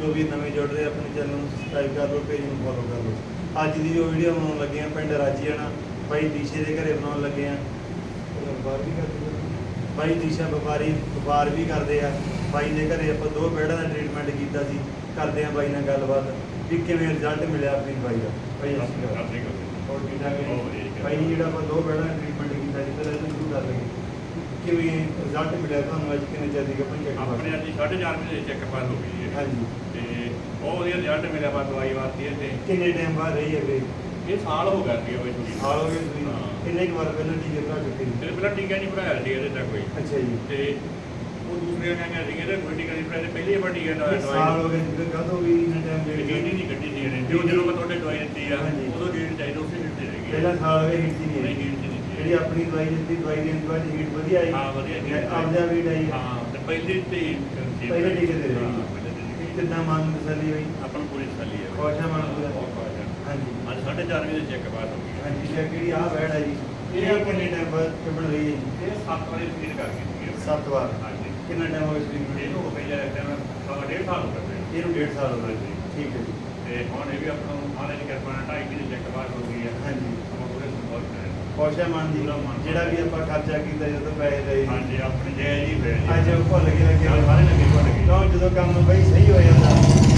ਜੋ ਵੀ ਨਵੇਂ ਜੁੜ ਰਹੇ ਆਪਣੇ ਚੈਨਲ ਨੂੰ ਸਬਸਕ੍ਰਾਈਬ ਕਰ ਲਓ ਪੇਜ ਨੂੰ ਫੋਲੋ ਕਰ ਲਓ। ਅੱਜ ਦੀ ਜੋ ਵੀਡੀਓ ਬਣਾਉਣ ਲੱਗੇ ਆ ਪਿੰਡ ਰਾਜੀਆਣਾ ਬਾਈ ਦੀਸ਼ੇ ਦੇ ਘਰੇ ਬਣਾਉਣ ਲੱਗੇ ਆ। ਬਾਹਰ ਵੀ ਕਰਦੇ ਬਾਈ ਦੀਸ਼ਾ ਵਪਾਰੀ ਵਪਾਰ ਵੀ ਕਰਦੇ ਆ। ਬਾਈ ਦੇ ਘਰੇ ਆਪਾਂ ਦੋ ਬੈਡਾਂ ਦਾ ਟ੍ਰੀਟਮੈਂਟ ਕੀਤਾ ਸੀ ਕਰਦੇ ਆ ਬਾਈ ਨਾਲ ਗੱਲਬਾਤ ਵੀ ਕਿਵੇਂ ਰਿਜ਼ਲਟ ਮਿਲਿਆ ਆਪਣੀ ਬਾਈ ਦਾ। ਬਾਈ ਅਸੀਂ ਹੋਰ ਠੀਕ ਠਾਕ ਹੈ ਵਧੀਆ ਜੀ। ਬਾਈ ਜਿਹੜਾ ਆਪਾਂ ਦੋ ਬੈਡਾਂ ਦਾ ਟ੍ਰੀਟਮੈਂਟ ਕੀਤਾ ਸੀ ਪਹਿਲਾਂ ਇਹਨੂੰ ਸ਼ੁਰੂ ਕਰ ਲਈਏ। ਕਿਵੇਂ ਰਿਜ਼ਲਟ ਮਿਲਿਆ ਤੁਹਾਨੂੰ ਅੱਜ? ਕਿੰਨੇ ਚਿਰ ਦੀ ਕੱਪੜੀ ਚੱਕ ਆਪਣੇ ਅੱਜ 4.5 ਵਜੇ ਚੈੱਕ ਪਾਸ ਹੋ ਗਈ ਹੈ। ਹਾਂਜੀ। ਤੇ ਬਹੁਤ ਵਧੀਆ ਰਿਜ਼ਲਟ ਮਿਲਿਆ ਬਾ ਦਵਾਈ ਵਾਸਤੇ ਹੈ ਤੇ ਕਿੰਨੇ ਟਾਈਮ ਬਾਅਦ ਰਹੀ ਹੈ ਵੀਰੇ ਇਹ ਸਾਲ ਹੋ ਗਿਆ ਸੀ ਬਈ ਥੋੜੀ ਸਾਲ ਹੋ ਗਏ ਤੁਸੀਂ ਹਾਂ। ਕਿੰਨੇ ਕੁ ਵਾਰ ਪਹਿਲਾਂ ਟੀਕੇ ਭਰਾ ਚੁੱਕੇ ਸੀ? ਤੇ ਪਹਿਲਾਂ ਟੀਕਾ ਨਹੀਂ ਭਰਾਇਆ ਸੀ ਇਹਦੇ ਤੱਕ ਕੋਈ। ਅੱਛਾ ਜੀ। ਤੇ ਉਹ ਦੂਸਰੀਆਂ ਗਾਈਆਂ ਸੀਗੀਆਂ ਤੇ ਕੋਈ ਟੀਕਾ ਨਹੀਂ ਭਰਾਇਆ ਤੇ ਪਹਿਲੀ ਵਾਰ ਟੀਕਾ ਇਹ ਸਾਲ ਹੋ ਗਏ ਜਿਵੇਂ ਕਦੋਂ ਵੀ ਇੰਨੇ ਟਾਈਮ ਦੇ ਜਿਹੜੀ ਨਹੀਂ ਕੱਢੀ ਸੀ ਇਹਨੇ। ਜੋ ਜਦੋਂ ਮੈਂ ਤੁਹਾਡੇ ਦਵਾਈ ਦਿੱਤੀ ਆ। ਉਦੋਂ ਡੇਟ ਚਾਹੀਦਾ ਉਸੇ ਡੇਟ ਤੇ ਰਹੀ ਪਹਿਲਾ ਸਾਲ ਹੋ ਗਿਆ ਹੀਟ ਨਹੀਂ। ਜਿਹੜੀ ਆਪਣੀ ਦਵਾਈ ਦਿੱਤੀ ਦਵਾਈ ਤੋਂ ਬਾਅਦ ਹੀਟ ਵਧੀਆ ਆਈ। ਹਾਂ, ਵਧੀਆ ਆਈ। ਆਪਦਾ ਵੀ ਆਈ। ਹਾਂ ਤੇ ਪਹਿਲੇ ਤੇ। ਪਹਿਲੇ ਟੀਕੇ ਤੇ ਰਹੀ। ਕਿੰਨਾ ਮਨ ਤਸੱਲੀ ਹੋਈ। ਆਪਾਂ ਨੂੰ ਪੂਰੀ ਤਸੱਲੀ ਹੈ। ਖੁਸ਼ ਆ ਮਨ ਪੂਰਾ? ਹਾਂਜੀ। ਅੱਜ 4:30 ਵਜੇ ਚੈੱਕ ਪਾਸ ਹੋ ਗਈ। ਹਾਂਜੀ ਇਹ ਕਿਹੜੀ ਆ ਬੈਡ ਹੈ ਜੀ? ਇਹ ਕਿੰਨੇ ਟਾਈਮ ਬਾਅਦ ਚੱਪਣ ਰਹੀ ਹੈ ਜੀ? ਇਹ 7 ਵਜੇ ਸਕਰੀਨ ਕਰ ਗਈ ਵਾਰ। ਹਾਂਜੀ। ਕਿੰਨਾ ਟਾਈਮ ਹੋ ਗਿਆ ਇਹਨੂੰ ਹੋ ਹੈ ਟਾਈਮ ਸਵਾ ਡੇਢ ਸਾਲ ਹੋ ਗਏ। ਨੂੰ? ਇਹਨੂੰ ਡੇਢ ਸਾਲ ਹੋ ਗਏ। ਠੀਕ ਹੈ ਜੀ। ਤੇ ਹੁਣ ਇਹ ਵੀ ਆਪਾਂ ਨੂੰ ਦੀ ਕਿਰਪਾ ਨਾਲ 2.5 ਵਜੇ ਚੈੱਕ ਪਾਸ ਹੋ ਗਈ ਹੈ। ਹਾਂਜੀ। ਆਪਾਂ ਪੂਰੇ ਸੰਭਾਲ ਕਰੇ ਆ ਮਨ ਜੀ। ਜਿਹੜਾ ਵੀ ਆਪਾਂ ਖਰਚਾ ਕੀਤਾ ਜਦੋਂ ਪੈਸੇ ਲਏ। ਹਾਂਜੀ ਆਪਣੀ ਜੈ ਜੀ ਹੋਇਆ ਜੀ ਅੱਜ ਉਹ ਭੁੱਲ ਗਏ ਲੱਗੇ। ਅੱਜ ਸਾਰੇ ਲੱਗੇ ਭੁੱਲ ਗਏ। ਕਿਉਂ? ਜਦੋਂ ਕੰਮ ਬਈ ਸਹੀ ਹੋ ਜਾਂਦਾ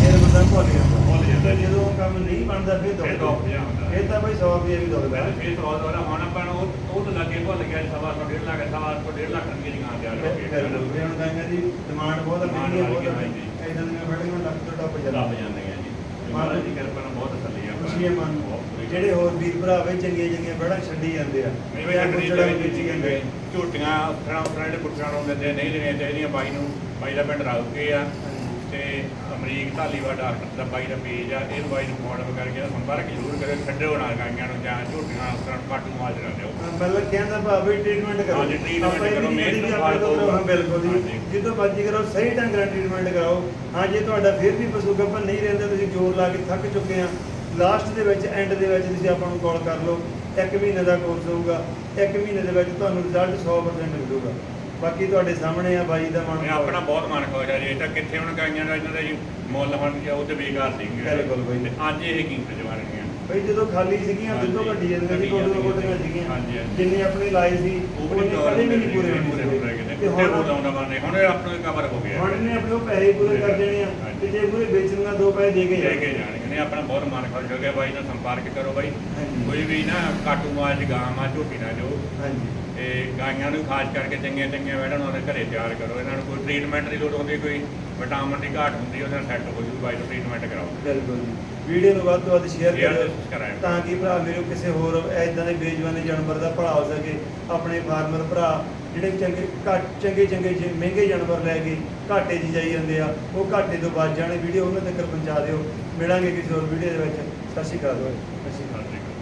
ਫਿਰ ਬੰਦਾ ਭੁੱਲ ਜਾਂਦਾ। ਭੁੱਲ ਜਾਂਦਾ। ਜੀ। ਜਦੋਂ ਕੰਮ ਨਹੀਂ ਬਣਦਾ ਫਿਰ ਦੁੱਖ ਹੁੰਦਾ। ਫਿਰ ਤਾਂ ਬਈ 100 ਰੁਪਏ ਵੀ ਦੁਖਦਾ ਫੇਰ ਸਵਾਲ ਵਾਲਾ ਹੁਣ ਆਪਾਂ ਉਹ ਉਹ ਤਾਂ ਲੱਗੇ ਭੁੱਲ ਗਿਆ ਸਵਾ ਸੌ ਡੇਢ ਲੱਖ ਸਵਾ ਸੌ ਡੇਢ ਲੱਖ ਰੁਪਏ ਦੀ ਗਾਂ ਤਿਆਰ ਹੋ ਗਈ ਫਿਰ ਲੋਕ ਹੁਣ ਕਹਿੰਦੇ ਦੀ ਡਿਮਾਂਡ ਬਹੁਤ Demand ਮਹਿੰਗੀ ਹੈ ਬਹੁਤ ਹੈ ਇਦਾਂ ਦੀਆਂ ਬੜੀਆਂ ਲੱਖ ਤੋਂ ਟੱਪ ਜਾਂਦਾ ਜਾਂਦੇ ਆ ਜੀ। ਮਹਾਰਾਜ ਦੀ ਕਿਰਪਾ ਨਾਲ ਬਹੁਤ ਆ ਹੈ ਮਨ ਨੂੰ। ਜਿਹੜੇ ਹੋਰ ਵੀਰ ਭਰਾ ਵੇ ਚੰਗੀਆਂ ਚੰਗੀਆਂ ਬੜਾ ਛੱਡੀ ਜਾਂਦੇ ਆ। ਜਿਵੇਂ ਗੁੱਛੜਾਂ ਚਾਹੀਦੀ ਵੇਚੀ ਜਾਂਦੇ ਝੂਟੀਆਂ ਉੱਠਣਾ ਉੱਠਣਾ ਜਿਹੜੇ ਗੁੱਠਾਂ ਨੂੰ ਦਿੰਦੇ ਨਹੀਂ ਦੇਣੀਆਂ ਚਾਹੀਦੀਆਂ ਬਾਈ ਨੂੰ ਬਾਈ ਦਾ ਪਿੰਡ ਰਾਉਕੇ ਆ। ਤੇ ਅਮਰੀਕ ਢਾਲੀਵਾਲ ਡਾਕਟਰ ਦਾ ਬਾਈ ਦਾ ਪੇਜ ਆ ਇਹ ਬਾਈ ਨੂੰ ਫੋਨ ਕਰਕੇ ਸੰਪਰਕ ਜ਼ਰੂਰ ਕਰਿਓ ਛੱਡਿਓ ਨਾ ਗਾਈਆਂ ਨੂੰ ਜਾਂ ਝੂਟੀਆਂ ਕਾਟੂ ਮਾਜ ਨਾ ਦਿਓ। ਮਤਲਬ ਕਹਿੰਦਾ ਭਾਵੇਂ ਟ੍ਰੀਟਮੈਂਟ ਕਰੋ। ਹਾਂਜੀ, ਇਹ ਕਰੋ, ਵੀ ਮਿਹਨਤ ਆਪਣੇ ਤੋਂ ਬਿਲਕੁਲ ਜਿੱਦੋਂ ਮਰਜ਼ੀ ਕਰੋ ਸਹੀ ਢੰਗ ਨਾਲ ਟ੍ਰੀਟਮੈਂਟ ਕਰਾਓ। ਹਾਂ ਜੇ ਤੁਹਾਡਾ ਫਿਰ ਵੀ ਪਸ਼ੂ ਗੱਭਣ ਨਹੀਂ ਰਹਿੰਦਾ ਤੁਸੀਂ ਜ਼ੋਰ ਲਾ ਕੇ ਥੱਕ ਚੁੱਕੇ ਆ। ਲਾਸਟ ਦੇ ਵਿੱਚ ਐਂਡ ਦੇ ਵਿੱਚ ਤੁਸੀਂ ਆਪਾਂ ਨੂੰ ਕਾਲ ਕਰ ਲਓ ਇੱਕ ਮਹੀਨੇ ਦਾ ਕੋਰਸ ਹੋਊਗਾ ਇੱਕ ਮਹੀਨੇ ਦੇ ਵਿੱਚ ਤੁਹਾਨੂੰ ਰਿਜ਼ਲਟ 100% ਮਿਲੂਗਾ ਬਾਕੀ ਤੁਹਾਡੇ ਸਾਹਮਣੇ ਆ ਬਾਈ ਦਾ ਮਨ ਆਪਣਾ ਬਹੁਤ ਮਨ ਆ ਜੀ ਇਹ ਤਾਂ ਕਿੱਥੇ ਹੁਣ ਗਾਈਆਂ ਦਾ ਇਹਨਾਂ ਦਾ ਜੀ ਮੁੱਲ ਹੁਣ ਜਾਂ ਉਹ ਤੇ ਬੇਕਾਰ ਸੀ ਬਿਲਕੁਲ ਬਾਈ। ਅੱਜ ਇਹ ਕੀਮਤ ਜਵਾ ਰਹੀਆਂ ਬਈ ਜਦੋਂ ਖਾਲੀ ਸੀਗੀਆਂ। ਦੁੱਧੋਂ ਘੱਟੀ ਜਾਂਦੀਆਂ ਸੀ ਕੋਟੀਆਂ ਕੋਟੀਆਂ। ਸੀਗੀਆਂ। ਜਿੰਨੇ ਆਪਣੇ ਲਾਏ ਸੀ ਉਹ ਉਹਨੇ ਵੀ ਕਦੇ ਵੀ ਨਹੀਂ ਪੂਰੇ ਪੂਰੇ ਹੋਣੇ ਹੋ ਰਹੇ ਸੀ ਤੇ ਹੁਣ ਹੁਣ ਲਾਉਂਦਾ ਬੰਦੇ ਹੁਣ ਇਹ ਆਪਣਾ ਕਵਰ ਹੋ ਗਿਆ ਹੁਣ ਨੇ ਆਪਣੇ ਪੈਸੇ ਪੂਰੇ ਕਰ ਦੇਣੇ ਆ। ਤੇ ਜੇ ਵੇਚਣਗਾ ਦੋ ਪੈਸੇ ਦੇ ਕੇ ਲੈ ਕੇ ਜਾਣਗੇ। ਨੇ ਆਪਣਾ ਬਹੁਤ ਮਨ ਖੁਸ਼ ਹੋ ਗਿਆ ਬਾਈ ਨਾਲ ਸੰਪਰਕ ਕਰੋ ਬਾਈ। ਹਾਂਜੀ। ਕੋਈ ਵੀ ਨਾ ਕਾਟੂ ਮਾਜ ਗਾਂ ਮਾ ਝੋਟੀ ਨਾ ਜੋ। ਹਾਂਜੀ। ਤੇ ਗਾਈਆਂ ਨੂੰ ਖਾਸ ਕਰਕੇ ਚੰਗੀਆਂ ਚੰਗੀਆਂ ਵੈੜਾਂ ਨੂੰ ਉਹਦੇ ਘਰੇ ਤਿਆਰ ਕਰੋ। ਇਹਨਾਂ ਨੂੰ ਕੋਈ ਟ੍ਰੀਟਮੈਂਟ ਦੀ ਲੋੜ ਹੁੰਦੀ ਕੋਈ ਵਿਟਾਮਿਨ ਦੀ ਘਾਟ ਹੁੰਦੀ ਉਹਦੇ ਨਾਲ ਸੈੱਟ ਹੋ ਜੂ ਬਾਈ ਤੋਂ ਟ੍ਰੀਟਮੈਂਟ ਕਰਾਓ। ਬਿਲਕੁਲ ਜੀ। ਵੀਡੀਓ ਨੂੰ ਵੱਧ ਤੋਂ ਵੱਧ ਸ਼ੇਅਰ Share ਕਰਿਓ ਕਰਾਇਓ। ਤਾਂ ਕਿ ਭਰਾ ਮੇਰੇ ਕਿਸੇ ਹੋਰ ਐਦਾਂ ਦੇ ਬੇਜਵਾਨੇ ਜਾਨਵਰ ਦਾ ਭਲਾ ਹੋ ਸਕੇ। ਆਪਣੇ ਫਾਰਮਰ ਭਰਾ ਜਿਹੜੇ ਚੰਗੇ ਘੱਟ ਚੰਗੇ ਚੰਗੇ ਜੇ ਮਹਿੰਗੇ ਜਾਨਵਰ ਲੈ ਕੇ ਘਾਟੇ 'ਚ ਜਾਈ ਜਾਂਦੇ ਆ, ਉਹ ਘਾਟੇ ਤੋਂ ਬਚ ਜਾਣ, ਵੀਡੀਓ ਉਹਨਾਂ ਤੱਕ ਪਹੁੰਚਾ ਦਿਓ। ਮਿਲਾਂਗੇ ਕਿਸੇ ਹੋਰ ਵੀਡੀਓ ਦੇ ਵਿੱਚ। ਸਤਿ ਸ਼੍ਰੀ ਅਕਾਲ। ਸਤਿ ਸ਼੍ਰੀ ਅਕਾਲ